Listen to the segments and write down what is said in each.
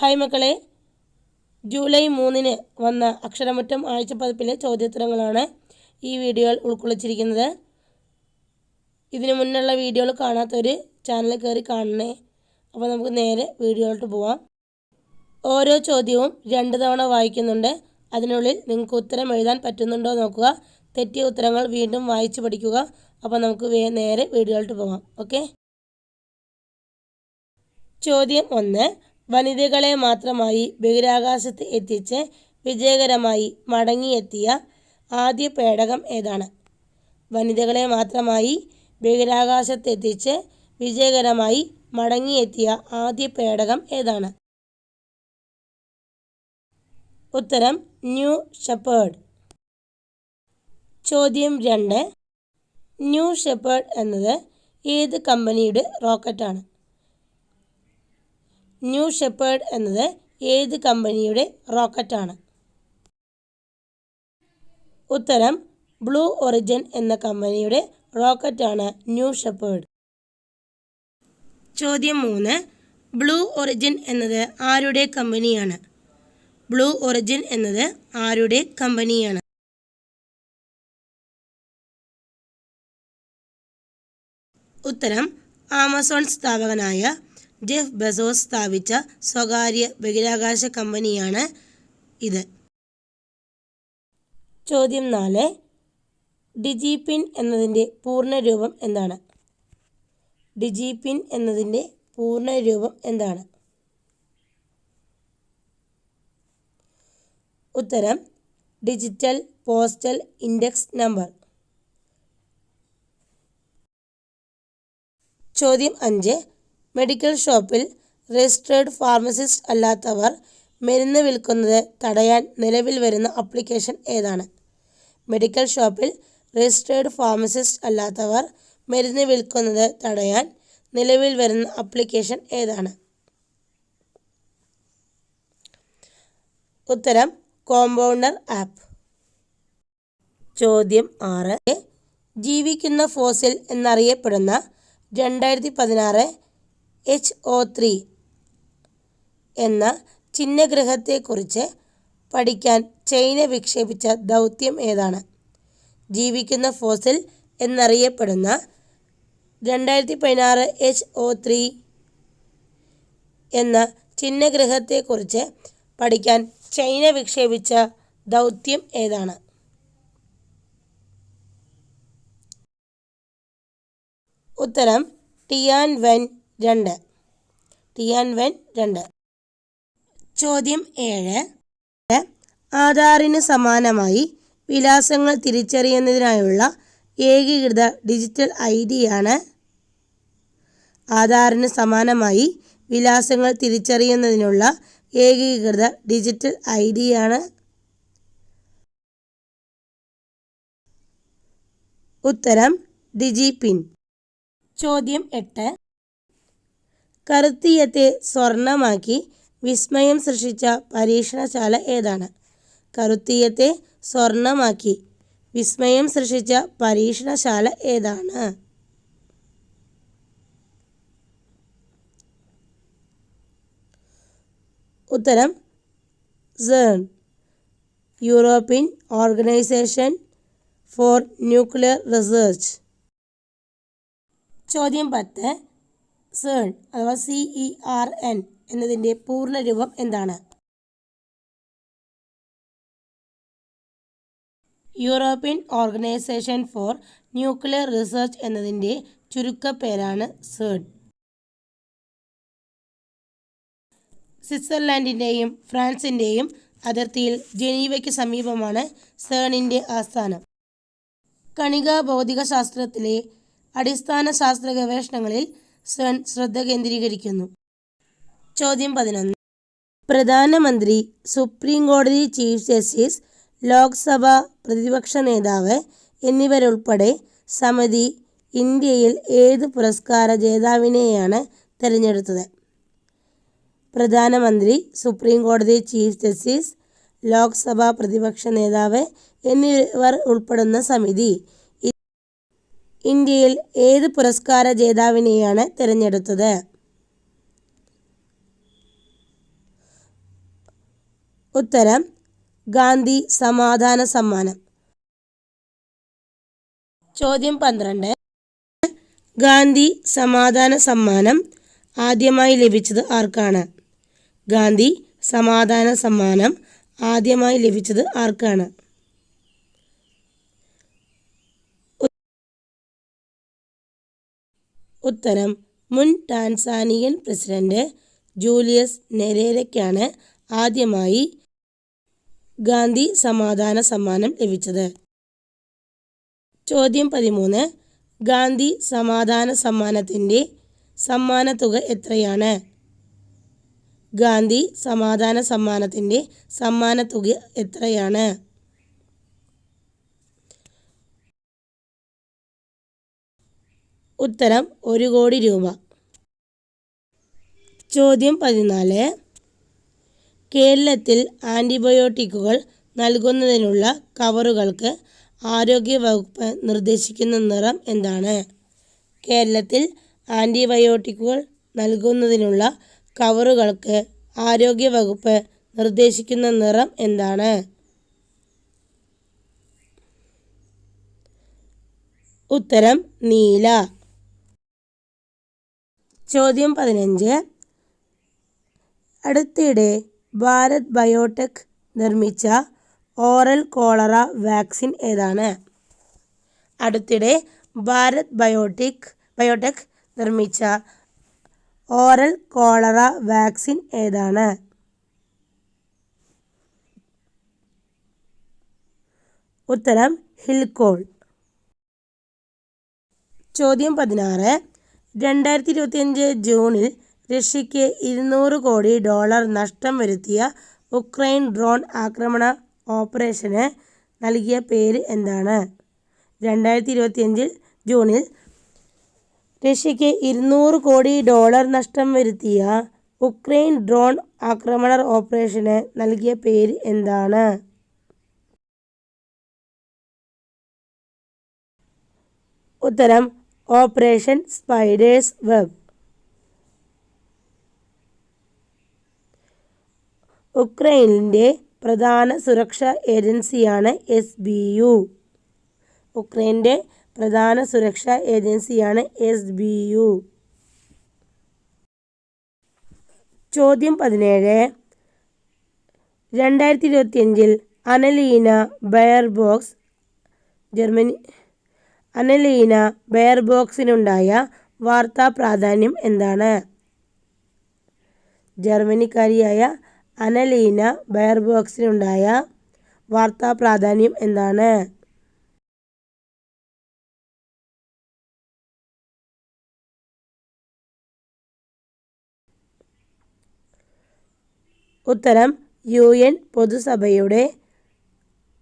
Hi മക്കളെ. July മൂന്നിന് വന്ന അക്ഷരമുറ്റം ആഴ്ചപ്പതിപ്പിലെ ചോദ്യോത്തരങ്ങളാണ് ഈ വീഡിയോയിൽ ഉൾക്കൊള്ളിച്ചിരിക്കുന്നത്. ഇതിനു മുന്നുള്ള വീഡിയോകൾ കാണാത്തവർ ചാനൽ കയറി കാണണേ. അപ്പോൾ നമുക്ക് നേരെ വീഡിയോയിലോട്ട് പോവാം. ഓരോ ചോദ്യവും രണ്ട് തവണ വായിക്കുന്നുണ്ട്. അതിനുള്ളിൽ നിങ്ങൾക്ക് ഉത്തരം എഴുതാൻ പറ്റുന്നുണ്ടോ നോക്കുക. തെറ്റിയ ഉത്തരങ്ങൾ വീണ്ടും വായിച്ചു പഠിക്കുക. അപ്പോൾ നമുക്ക് നേരെ വീഡിയോയിലോട്ട് പോവാം. ഓക്കെ? ചോദ്യം ഒന്ന്. വനിതകളെ മാത്രമായി ബഹിരാകാശത്ത് എത്തിച്ച് വിജയകരമായി മടങ്ങിയെത്തിയ ആദ്യ പേടകം ഏതാണ്? വനിതകളെ മാത്രമായി ബഹിരാകാശത്ത് എത്തിച്ച് വിജയകരമായി മടങ്ങിയെത്തിയ ആദ്യ പേടകം ഏതാണ്? ഉത്തരം ന്യൂ ഷെപ്പേർഡ്. ചോദ്യം രണ്ട്. ന്യൂ ഷെപ്പേർഡ് എന്നത് ഏത് കമ്പനിയുടെ റോക്കറ്റാണ്? ന്യൂ ഷെപ്പേർഡ് എന്നത് ഏത് കമ്പനിയുടെ റോക്കറ്റാണ്? ഉത്തരം ബ്ലൂ ഒറിജിൻ എന്ന കമ്പനിയുടെ റോക്കറ്റാണ് ന്യൂ ഷെപ്പേർഡ്. ചോദ്യം മൂന്ന് ബ്ലൂ ഒറിജിൻ എന്നത് ആരുടെ കമ്പനിയാണ്? ബ്ലൂ ഒറിജിൻ എന്നത് ആരുടെ കമ്പനിയാണ്? ഉത്തരം ആമസോൺ സ്ഥാപകനായ ജെഫ് ബെസോസ് സ്ഥാപിച്ച സ്വകാര്യ ബഹിരാകാശ കമ്പനിയാണ് ഇത്. ചോദ്യം നാല് ഡിജിപിൻ എന്നതിന്റെ പൂർണരൂപം എന്താണ്? ഡിജിപിൻ എന്നതിന്റെ പൂർണരൂപം എന്താണ്? ഉത്തരം ഡിജിറ്റൽ പോസ്റ്റൽ ഇൻഡെക്സ് നമ്പർ. ചോദ്യം അഞ്ച് മെഡിക്കൽ ഷോപ്പിൽ രജിസ്റ്റേർഡ് ഫാർമസിസ്റ്റ് അല്ലാത്തവർ മരുന്ന് വിൽക്കുന്നത് തടയാൻ നിലവിൽ വരുന്ന അപ്ലിക്കേഷൻ ഏതാണ്? മെഡിക്കൽ ഷോപ്പിൽ രജിസ്റ്റേർഡ് ഫാർമസിസ്റ്റ് അല്ലാത്തവർ മരുന്ന് വിൽക്കുന്നത് തടയാൻ നിലവിൽ വരുന്ന അപ്ലിക്കേഷൻ ഏതാണ്? ഉത്തരം കോമ്പൗണ്ടർ ആപ്പ്. ചോദ്യം ആറ്. ജീവിക്കുന്ന ഫോസിൽ എന്നറിയപ്പെടുന്ന രണ്ടായിരത്തി പതിനാറ് എച്ച് ഒ ത്രീ എന്ന ചിഹ്നഗ്രഹത്തെക്കുറിച്ച് പഠിക്കാൻ ചൈന വിക്ഷേപിച്ച ദൗത്യം ഏതാണ്? ജീവിക്കുന്ന ഫോസിൽ എന്നറിയപ്പെടുന്ന രണ്ടായിരത്തി പതിനാറ് എച്ച് ഒ ത്രീ എന്ന ചിഹ്നഗ്രഹത്തെക്കുറിച്ച് പഠിക്കാൻ ചൈന വിക്ഷേപിച്ച ദൗത്യം ഏതാണ്? ഉത്തരം ടിയാൻ വെൻ രണ്ട്. തിയാൻവെൻ രണ്ട്. ചോദ്യം ഏഴ്. ആധാറിന് സമാനമായി വിലാസങ്ങൾ തിരിച്ചറിയുന്നതിനായുള്ള ഏകീകൃത ഡിജിറ്റൽ ഐ ഡിയാണ് ആധാറിന് സമാനമായി വിലാസങ്ങൾ തിരിച്ചറിയുന്നതിനുള്ള ഏകീകൃത ഡിജിറ്റൽ ഐ ഡിയാണ് ഉത്തരം ഡിജി പിൻ. ചോദ്യം എട്ട്. കറുത്തീയത്തെ സ്വർണമാക്കി വിസ്മയം സൃഷ്ടിച്ച പരീക്ഷണശാല ഏതാണ്? കറുത്തീയത്തെ സ്വർണമാക്കി വിസ്മയം സൃഷ്ടിച്ച പരീക്ഷണശാല ഏതാണ്? ഉത്തരം CERN. European Organisation for nuclear research. ചോദ്യം പത്ത്. സേൺ അഥവാ സി ഇ ആർ എൻ എന്നതിന്റെ പൂർണരൂപം എന്താണ്? European Organisation for nuclear research എന്നതിന്റെ ചുരുക്കപ്പേരാണ് സേൺ. സ്വിറ്റ്സർലാൻഡിന്റെയും ഫ്രാൻസിന്റെയും അതിർത്തിയിൽ ജനീവയ്ക്ക് സമീപമാണ് സേണിന്റെ ആസ്ഥാനം. കണികാ ഭൗതികശാസ്ത്രത്തിലെ അടിസ്ഥാന ശാസ്ത്ര ഗവേഷണങ്ങളിൽ ശ്രദ്ധ കേന്ദ്രീകരിക്കുന്നു. ചോദ്യം പതിനൊന്ന്. പ്രധാനമന്ത്രി സുപ്രീം കോടതി ചീഫ് ജസ്റ്റിസ് ലോക്സഭ പ്രതിപക്ഷ നേതാവ് എന്നിവരുൾപ്പെടെ സമിതി ഇന്ത്യയിൽ ഏത് പുരസ്കാര ജേതാവിനെയാണ് തിരഞ്ഞെടുത്തത്? പ്രധാനമന്ത്രി സുപ്രീം കോടതി ചീഫ് ജസ്റ്റിസ് ലോക്സഭ പ്രതിപക്ഷ നേതാവ് എന്നിവർ ഉൾപ്പെടുന്ന സമിതി ഇന്ത്യയിൽ ഏത് പുരസ്കാര ജേതാവിനെയാണ് തിരഞ്ഞെടുത്തത്? ഉത്തരം ഗാന്ധി സമാധാന സമ്മാനം. ചോദ്യം പന്ത്രണ്ട്. ഗാന്ധി സമാധാന സമ്മാനം ആദ്യമായി ലഭിച്ചത് ആർക്കാണ്? ഗാന്ധി സമാധാന സമ്മാനം ആദ്യമായി ലഭിച്ചത് ആർക്കാണ്? ഉത്തരം മുൻ ടാൻസാനിയൻ പ്രസിഡന്റ് ജൂലിയസ് നെരേരയ്ക്കാണ് ആദ്യമായി ഗാന്ധി സമാധാന സമ്മാനം ലഭിച്ചത്. ചോദ്യം പതിമൂന്ന്. ഗാന്ധി സമാധാന സമ്മാനത്തിന്റെ സമ്മാനത്തുക എത്രയാണ്? ഗാന്ധി സമാധാന സമ്മാനത്തിന്റെ സമ്മാനത്തുക എത്രയാണ്? ഉത്തരം ഒരു കോടി രൂപ. ചോദ്യം പതിനാല്. കേരളത്തിൽ ആന്റിബയോട്ടിക്കുകൾ നൽകുന്നതിനുള്ള കവറുകൾക്ക് ആരോഗ്യവകുപ്പ് നിർദ്ദേശിക്കുന്ന നിറം എന്താണ്? കേരളത്തിൽ ആന്റിബയോട്ടിക്കുകൾ നൽകുന്നതിനുള്ള കവറുകൾക്ക് ആരോഗ്യവകുപ്പ് നിർദ്ദേശിക്കുന്ന നിറം എന്താണ്? ഉത്തരം നീല. ചോദ്യം പതിനഞ്ച്. അടുത്തിടെ ഭാരത് ബയോടെക് നിർമ്മിച്ച ഓറൽ കോളറ വാക്സിൻ ഏതാണ്? അടുത്തിടെ ഭാരത് ബയോട്ടിക് ബയോടെക് നിർമ്മിച്ച ഓറൽ കോളറ വാക്സിൻ ഏതാണ്? ഉത്തരം ഹിൽകോൾ. ചോദ്യം പതിനാറ്. രണ്ടായിരത്തി ഇരുപത്തിയഞ്ച് ജൂണിൽ റഷ്യയ്ക്ക് ഇരുന്നൂറ് കോടി ഡോളർ നഷ്ടം വരുത്തിയ ഉക്രൈൻ ഡ്രോൺ ആക്രമണ ഓപ്പറേഷന് നൽകിയ പേര് എന്താണ്? രണ്ടായിരത്തി ഇരുപത്തിയഞ്ചിൽ ജൂണിൽ റഷ്യയ്ക്ക് ഇരുന്നൂറ് കോടി ഡോളർ നഷ്ടം വരുത്തിയ ഉക്രൈൻ ഡ്രോൺ ആക്രമണ ഓപ്പറേഷന് നൽകിയ പേര് എന്താണ്? ഉത്തരം ഓപ്പറേഷൻ സ്പൈഡേഴ്സ് വെബ്. ഉക്രൈനിന്റെ പ്രധാന സുരക്ഷാ ഏജൻസിയാണ് എസ് ബി യു. ഉക്രൈന്റെ പ്രധാന സുരക്ഷാ ഏജൻസിയാണ് എസ് ബി യു. ചോദ്യം പതിനേഴ്. രണ്ടായിരത്തി ഇരുപത്തിയഞ്ചിൽ അനലീന ബയർബോക്സ് ജർമ്മനി അനലീന ബെയർബോക്സിനുണ്ടായ വാർത്താ പ്രാധാന്യം എന്താണ്? ജർമ്മനിക്കാരിയായ അനലീന ബെയർബോക്സിനുണ്ടായ വാർത്താ പ്രാധാന്യം എന്താണ്? ഉത്തരം യു എൻ പൊതുസഭയുടെ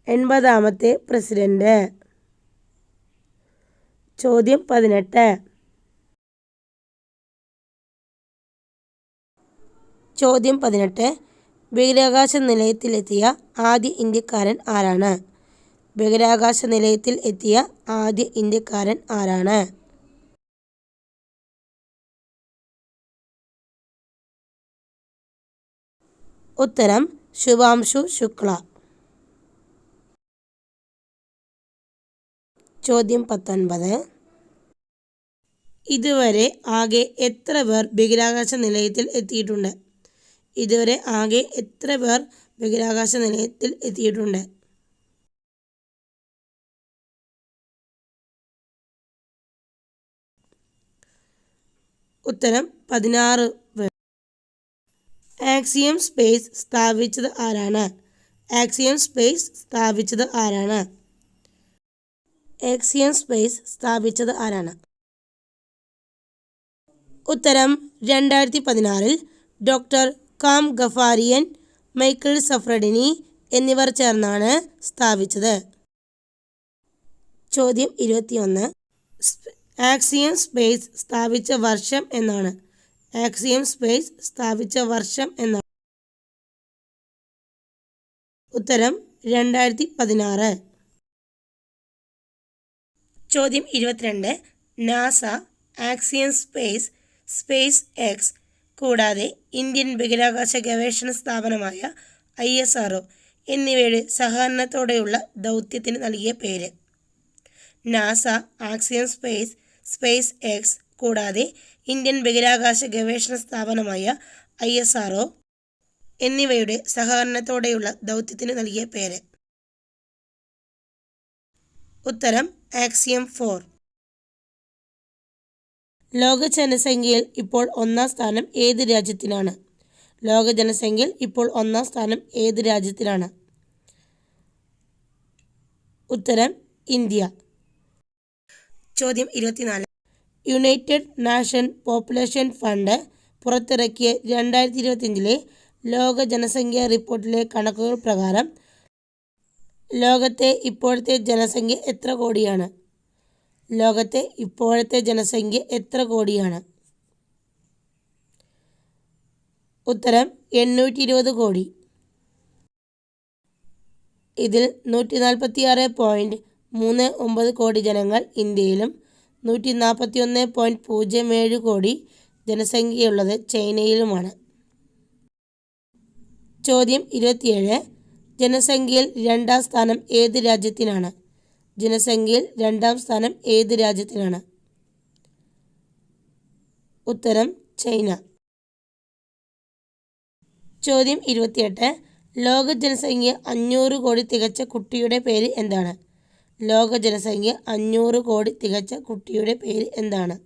എൺപതാമത്തെ പ്രസിഡന്റ്. ചോദ്യം പതിനെട്ട്. ചോദ്യം പതിനെട്ട്. ബഹിരാകാശ നിലയത്തിലെത്തിയ ആദ്യ ഇന്ത്യക്കാരൻ ആരാണ്? ബഹിരാകാശ നിലയത്തിൽ എത്തിയ ആദ്യ ഇന്ത്യക്കാരൻ ആരാണ്? ഉത്തരം ശുഭാംശു ശുക്ല. ചോദ്യം പത്തൊൻപത്. ഇതുവരെ ആകെ എത്ര പേർ ബഹിരാകാശ നിലയത്തിൽ എത്തിയിട്ടുണ്ട്? ഇതുവരെ ആകെ എത്ര പേർ ബഹിരാകാശ നിലയത്തിൽ എത്തിയിട്ടുണ്ട്? ഉത്തരം പതിനാറ് പേർ. ആക്സിയം സ്പേസ് സ്ഥാപിച്ചത് ആരാണ്? ആക്സിയം സ്പേസ് സ്ഥാപിച്ചത് ആരാണ്? ആക്സിയം സ്പേസ് സ്ഥാപിച്ചത് ആരാണ്? ഉത്തരം രണ്ടായിരത്തി പതിനാറിൽ doctor Kam Ghaffarian Michael Suffredini എന്നിവർ ചേർന്നാണ് സ്ഥാപിച്ചത്. ചോദ്യം ഇരുപത്തിയൊന്ന്. ആക്സിയം സ്പേസ് സ്ഥാപിച്ച വർഷം എന്നാണ്. ആക്സിയം സ്പേസ് സ്ഥാപിച്ച വർഷം എന്നാണ്. ഉത്തരം രണ്ടായിരത്തി പതിനാറ് ചോദ്യം ഇരുപത്തിരണ്ട്. NASA Axiom Space SpaceX കൂടാതെ ഇന്ത്യൻ ബഹിരാകാശ ഗവേഷണ സ്ഥാപനമായ ഐ എസ് ആർ എന്നിവയുടെ സഹകരണത്തോടെയുള്ള ദൗത്യത്തിന് നൽകിയ പേര്. NASA Axiom Space SpaceX കൂടാതെ ഇന്ത്യൻ ബഹിരാകാശ ഗവേഷണ സ്ഥാപനമായ ഐ എസ് ആർ എന്നിവയുടെ സഹകരണത്തോടെയുള്ള ദൗത്യത്തിന് നൽകിയ പേര്. ഉത്തരം ആക്സിയം ഫോർ ലോക ജനസംഖ്യയിൽ ഇപ്പോൾ ഒന്നാം സ്ഥാനം ഏത് രാജ്യത്തിനാണ്? ലോക ജനസംഖ്യയിൽ ഇപ്പോൾ ഒന്നാം സ്ഥാനം ഏത് രാജ്യത്തിനാണ്? ഉത്തരം ഇന്ത്യ. ചോദ്യം ഇരുപത്തിനാല്. യുണൈറ്റഡ് നാഷൻ പോപ്പുലേഷൻ ഫണ്ട് പുറത്തിറക്കിയ രണ്ടായിരത്തി ഇരുപത്തിയഞ്ചിലെ ലോക ജനസംഖ്യാ റിപ്പോർട്ടിലെ കണക്കുകൾ പ്രകാരം ലോകത്തെ ഇപ്പോഴത്തെ ജനസംഖ്യ എത്ര കോടിയാണ്? ലോകത്തെ ഇപ്പോഴത്തെ ജനസംഖ്യ എത്ര കോടിയാണ്? ഉത്തരം എണ്ണൂറ്റി ഇരുപത് കോടി. ഇതിൽ നൂറ്റി നാൽപ്പത്തി ആറ് പോയിന്റ് മൂന്ന് ഒമ്പത് കോടി ജനങ്ങൾ ഇന്ത്യയിലും നൂറ്റി നാൽപ്പത്തി ഒന്ന് പോയിന്റ് പൂജ്യം ഏഴ് കോടി ജനസംഖ്യയുള്ളത് ചൈനയിലുമാണ്. ചോദ്യം ഇരുപത്തിയേഴ് ജനസംഖ്യയിൽ രണ്ടാം സ്ഥാനം ഏത് രാജ്യത്തിനാണ്? ജനസംഖ്യയിൽ രണ്ടാം സ്ഥാനം ഏത് രാജ്യത്തിനാണ്? ഉത്തരം ചൈന. ചോദ്യം ഇരുപത്തിയെട്ട്. ലോക ജനസംഖ്യ അഞ്ഞൂറ് കോടി തികച്ച കുട്ടിയുടെ പേര് എന്താണ്? ലോക ജനസംഖ്യ അഞ്ഞൂറ് കോടി തികച്ച കുട്ടിയുടെ പേര് എന്താണ്?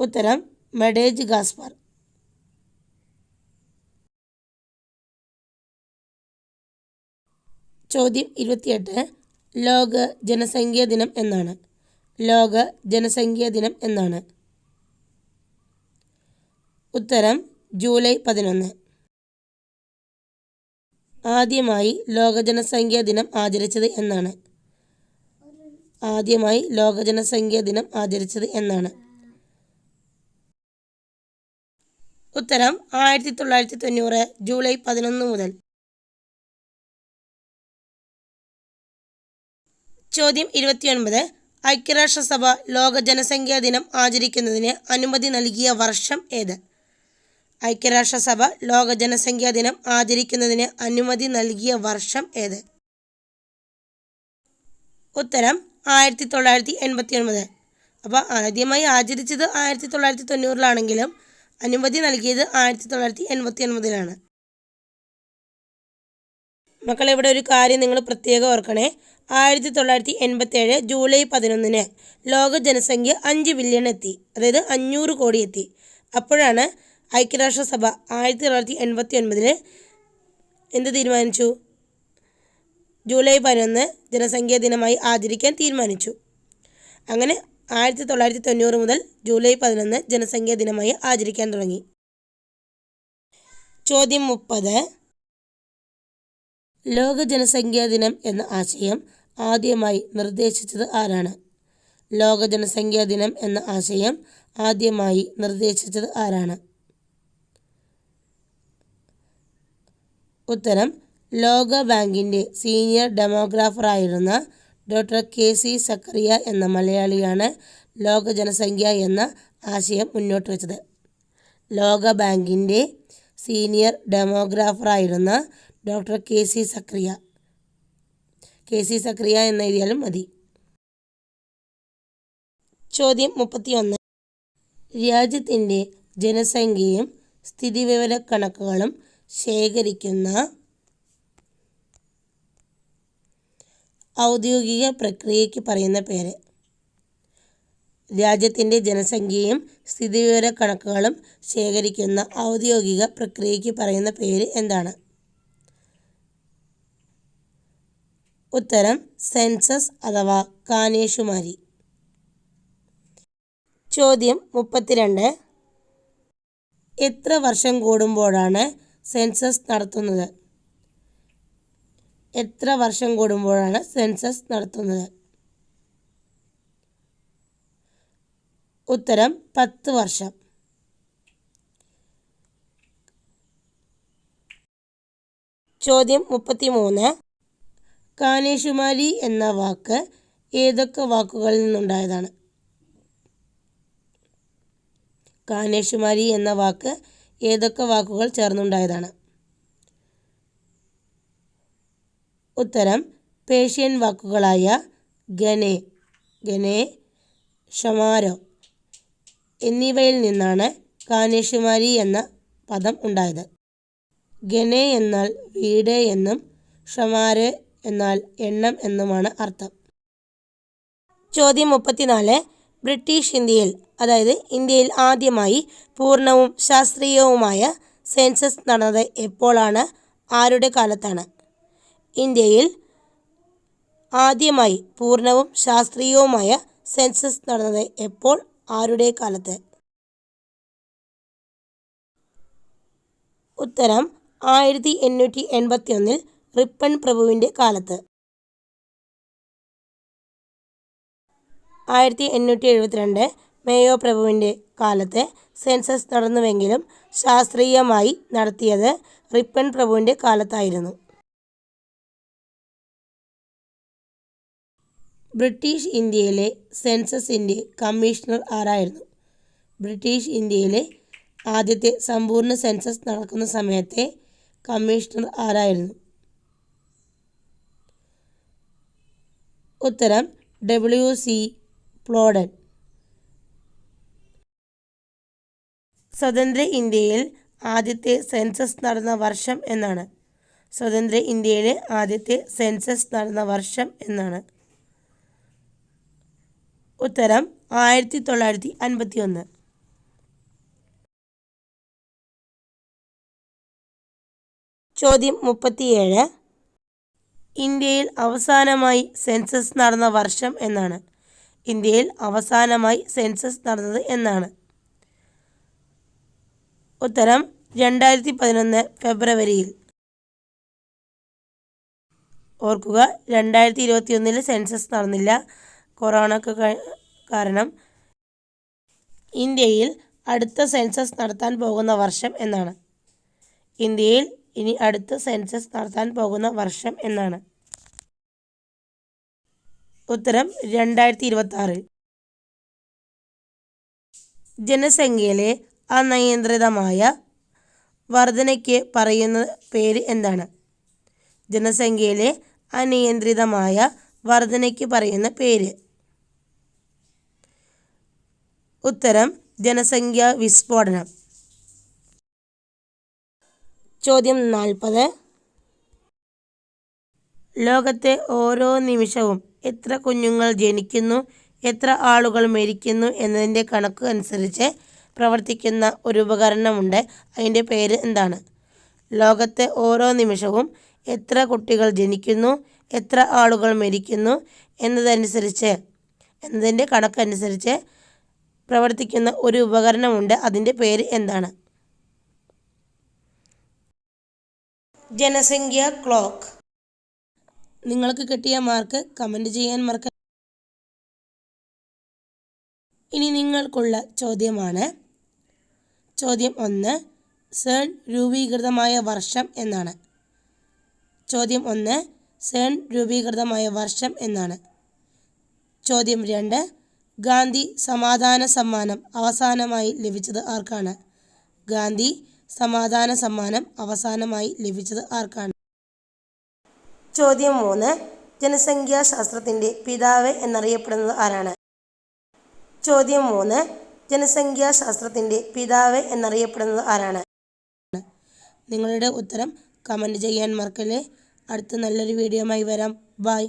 ഉത്തരം മെഡേജ് ഗാസ്പർ. ചോദ്യം ഇരുപത്തിയെട്ട്. ലോക ജനസംഖ്യാ ദിനം എന്നാണ്. ലോക ജനസംഖ്യാ ദിനം എന്നാണ്. ഉത്തരം ജൂലൈ പതിനൊന്ന്. ആദ്യമായി ലോക ജനസംഖ്യാ ദിനം ആചരിച്ചത് എന്നാണ്. ആദ്യമായി ലോക ജനസംഖ്യാ ദിനം ആചരിച്ചത് എന്നാണ്. ഉത്തരം ആയിരത്തി തൊള്ളായിരത്തി തൊണ്ണൂറ് ജൂലൈ പതിനൊന്ന് മുതൽ. ചോദ്യം ഇരുപത്തിയൊൻപത്. ഐക്യരാഷ്ട്രസഭ ലോക ജനസംഖ്യാ ദിനം ആചരിക്കുന്നതിന് അനുമതി നൽകിയ വർഷം ഏത്? ഐക്യരാഷ്ട്രസഭ ലോക ജനസംഖ്യാ ദിനം ആചരിക്കുന്നതിന് അനുമതി നൽകിയ വർഷം ഏത്? ഉത്തരം ആയിരത്തി തൊള്ളായിരത്തി എൺപത്തി ഒൻപത് അപ്പോൾ ആദ്യമായി ആചരിച്ചത് ആയിരത്തി തൊള്ളായിരത്തി തൊണ്ണൂറിലാണെങ്കിലും അനുമതി നൽകിയത് ആയിരത്തി തൊള്ളായിരത്തി എൺപത്തി ഒൻപതിലാണ് മക്കളെ ഇവിടെ ഒരു കാര്യം നിങ്ങൾ പ്രത്യേകം ഓർക്കണേ. ആയിരത്തി തൊള്ളായിരത്തി എൺപത്തേഴ് ജൂലൈ പതിനൊന്നിന് ലോക ജനസംഖ്യ അഞ്ച് ബില്യൺ എത്തി. അതായത് അഞ്ഞൂറ് കോടി എത്തി. അപ്പോഴാണ് ഐക്യരാഷ്ട്രസഭ ആയിരത്തി തൊള്ളായിരത്തി എൺപത്തി ഒൻപതിൽ എന്ത് തീരുമാനിച്ചു? ജൂലൈ പതിനൊന്ന് ജനസംഖ്യാ ദിനമായി ആചരിക്കാൻ തീരുമാനിച്ചു. അങ്ങനെ ആയിരത്തി തൊള്ളായിരത്തി തൊണ്ണൂറ് മുതൽ ജൂലൈ പതിനൊന്ന് ജനസംഖ്യാ ദിനമായി ആചരിക്കാൻ തുടങ്ങി. ചോദ്യം മുപ്പത്. ലോക ജനസംഖ്യാ ദിനം എന്ന ആശയം ആദ്യമായി നിർദ്ദേശിച്ചത് ആരാണ്? ലോക ജനസംഖ്യാ ദിനം എന്ന ആശയം ആദ്യമായി നിർദ്ദേശിച്ചത് ആരാണ്? ഉത്തരം ലോക ബാങ്കിന്റെ സീനിയർ ഡെമോഗ്രാഫറായിരുന്ന ഡോക്ടർ കെ സി സക്കറിയ എന്ന മലയാളിയാണ് ലോക ജനസംഖ്യ എന്ന ആശയം മുന്നോട്ട് വെച്ചത്. ലോക ബാങ്കിന്റെ senior ഡെമോഗ്രാഫറായിരുന്ന doctor K C Zachariah K C Zachariah എന്നെഴുതിയാലും മതി. ചോദ്യം മുപ്പത്തിയൊന്ന്. രാജ്യത്തിന്റെ ജനസംഖ്യയും സ്ഥിതിവിവര കണക്കുകളും ശേഖരിക്കുന്ന ഔദ്യോഗിക പ്രക്രിയയ്ക്ക് പറയുന്ന പേര്. രാജ്യത്തിന്റെ ജനസംഖ്യയും സ്ഥിതിവിവര കണക്കുകളും ശേഖരിക്കുന്ന ഔദ്യോഗിക പ്രക്രിയയ്ക്ക് പറയുന്ന പേര് എന്താണ്? ഉത്തരം സെൻസസ് അഥവാ കാനേഷുമാരി. ചോദ്യം മുപ്പത്തിരണ്ട്. എത്ര വർഷം കൂടുമ്പോഴാണ് സെൻസസ് നടത്തുന്നത്? എത്ര വർഷം കൂടുമ്പോഴാണ് സെൻസസ് നടത്തുന്നത്? ഉത്തരം പത്ത് വർഷം. ചോദ്യം മുപ്പത്തിമൂന്ന്. കാനേഷുമാരി എന്ന വാക്ക് ഏതൊക്കെ വാക്കുകളിൽ നിന്നുണ്ടായതാണ്? കാനേഷുമാരി എന്ന വാക്ക് ഏതൊക്കെ വാക്കുകൾ ചേർന്നുണ്ടായതാണ്? ഉത്തരം പേർഷ്യൻ വാക്കുകളായ ഗനെ ഗനെ ഷമാരോ എന്നിവയിൽ നിന്നാണ് കാനേഷുമാരി എന്ന പദം ഉണ്ടായത്. ഗനെ എന്നാൽ വീട് എന്നും ഷമാര് എന്നാൽ എണ്ണം എന്നുമാണ് അർത്ഥം. ചോദ്യം മുപ്പത്തിനാല്. ബ്രിട്ടീഷ് ഇന്ത്യയിൽ അതായത് ഇന്ത്യയിൽ ആദ്യമായി പൂർണവും ശാസ്ത്രീയവുമായ സെൻസസ് നടന്നത് എപ്പോഴാണ്? ആരുടെ കാലത്താണ്? ഇന്ത്യയിൽ ആദ്യമായി പൂർണവും ശാസ്ത്രീയവുമായ സെൻസസ് നടന്നത് എപ്പോൾ? ആരുടെ കാലത്ത്? ഉത്തരം ആയിരത്തി എണ്ണൂറ്റി എൺപത്തി ഒന്നിൽ റിപ്പൺ പ്രഭുവിന്റെ കാലത്ത്. ആയിരത്തി എണ്ണൂറ്റി എഴുപത്തിരണ്ട് മേയോ പ്രഭുവിന്റെ കാലത്ത് സെൻസസ് നടന്നുവെങ്കിലും ശാസ്ത്രീയമായി നടത്തിയത് റിപ്പൺ പ്രഭുവിന്റെ കാലത്തായിരുന്നു. ബ്രിട്ടീഷ് ഇന്ത്യയിലെ സെൻസസിന്റെ കമ്മീഷണർ ആരായിരുന്നു? ബ്രിട്ടീഷ് ഇന്ത്യയിലെ ആദ്യത്തെ സമ്പൂർണ സെൻസസ് നടക്കുന്ന സമയത്തെ കമ്മീഷണർ ആരായിരുന്നു? ഉത്തരം ഡബ്ല്യു സി പ്ലോഡൻ സ്വതന്ത്ര ഇന്ത്യയിൽ ആദ്യത്തെ സെൻസസ് നടന്ന വർഷം എന്നാണ്. സ്വതന്ത്ര ഇന്ത്യയിലെ ആദ്യത്തെ സെൻസസ് നടന്ന വർഷം എന്നാണ്. ഉത്തരം ആയിരത്തി തൊള്ളായിരത്തി അൻപത്തി ഒന്ന് ചോദ്യം മുപ്പത്തിയേഴ്. ഇന്ത്യയിൽ അവസാനമായി സെൻസസ് നടന്ന വർഷം എന്നാണ്. ഇന്ത്യയിൽ അവസാനമായി സെൻസസ് നടന്നത് എന്നാണ്. ഉത്തരം രണ്ടായിരത്തി പതിനൊന്ന് ഫെബ്രുവരിയിൽ. ഓർക്കുക രണ്ടായിരത്തി ഇരുപത്തി ഒന്നിൽ സെൻസസ് നടന്നില്ല കൊറോണക്ക് കാരണം ഇന്ത്യയിൽ അടുത്ത സെൻസസ് നടത്താൻ പോകുന്ന വർഷം എന്നാണ്. ഇന്ത്യയിൽ ഇനി അടുത്ത സെൻസസ് നടത്താൻ പോകുന്ന വർഷം എന്നാണ്. ഉത്തരം രണ്ടായിരത്തി ഇരുപത്തി ആറ് ജനസംഖ്യയിലെ അനിയന്ത്രിതമായ വർധനയ്ക്ക് പറയുന്ന പേര് എന്താണ്? ജനസംഖ്യയിലെ അനിയന്ത്രിതമായ വർധനയ്ക്ക് പറയുന്ന പേര്. ഉത്തരം ജനസംഖ്യാ വിസ്ഫോടനം. ചോദ്യം നാൽപ്പത്. ലോകത്തെ ഓരോ നിമിഷവും എത്ര കുഞ്ഞുങ്ങൾ ജനിക്കുന്നു എത്ര ആളുകൾ മരിക്കുന്നു എന്നതിന്റെ കണക്ക് അനുസരിച്ച് പ്രവർത്തിക്കുന്ന ഒരു ഉപകരണമുണ്ട്. അതിന്റെ പേര് എന്താണ്? ലോകത്തെ ഓരോ നിമിഷവും എത്ര കുട്ടികൾ ജനിക്കുന്നു എത്ര ആളുകൾ മരിക്കുന്നു എന്നതനുസരിച്ച് എന്നതിന്റെ കണക്കനുസരിച്ച് പ്രവർത്തിക്കുന്ന ഒരു ഉപകരണമുണ്ട്. അതിന്റെ പേര് എന്താണ്? ജനസംഖ്യ ക്ലോക്ക്. നിങ്ങൾക്ക് കിട്ടിയ മാർക്ക് കമന്റ് ചെയ്യാൻ മറക്ക ഇനി നിങ്ങൾക്കുള്ള ചോദ്യമാണ്. ചോദ്യം ഒന്ന് സേൺ രൂപീകൃതമായ വർഷം എന്നാണ്. ചോദ്യം ഒന്ന് സേൺ രൂപീകൃതമായ വർഷം എന്നാണ്. ചോദ്യം രണ്ട് ഗാന്ധി സമാധാന സമ്മാനം അവസാനമായി ലഭിച്ചത് ആർക്കാണ്? ഗാന്ധി സമാധാന സമ്മാനം അവസാനമായി ലഭിച്ചത് ആർക്കാണ്? ചോദ്യം മൂന്ന്. ജനസംഖ്യാശാസ്ത്രത്തിന്റെ പിതാവ് എന്നറിയപ്പെടുന്നത് ആരാണ്? ചോദ്യം മൂന്ന്. ജനസംഖ്യാശാസ്ത്രത്തിന്റെ പിതാവ് എന്നറിയപ്പെടുന്നത് ആരാണ്? നിങ്ങളുടെ ഉത്തരം കമന്റ് ചെയ്യാൻ മറക്കല്ലേ. അടുത്ത നല്ലൊരു വീഡിയോയുമായി വരാം. ബായ്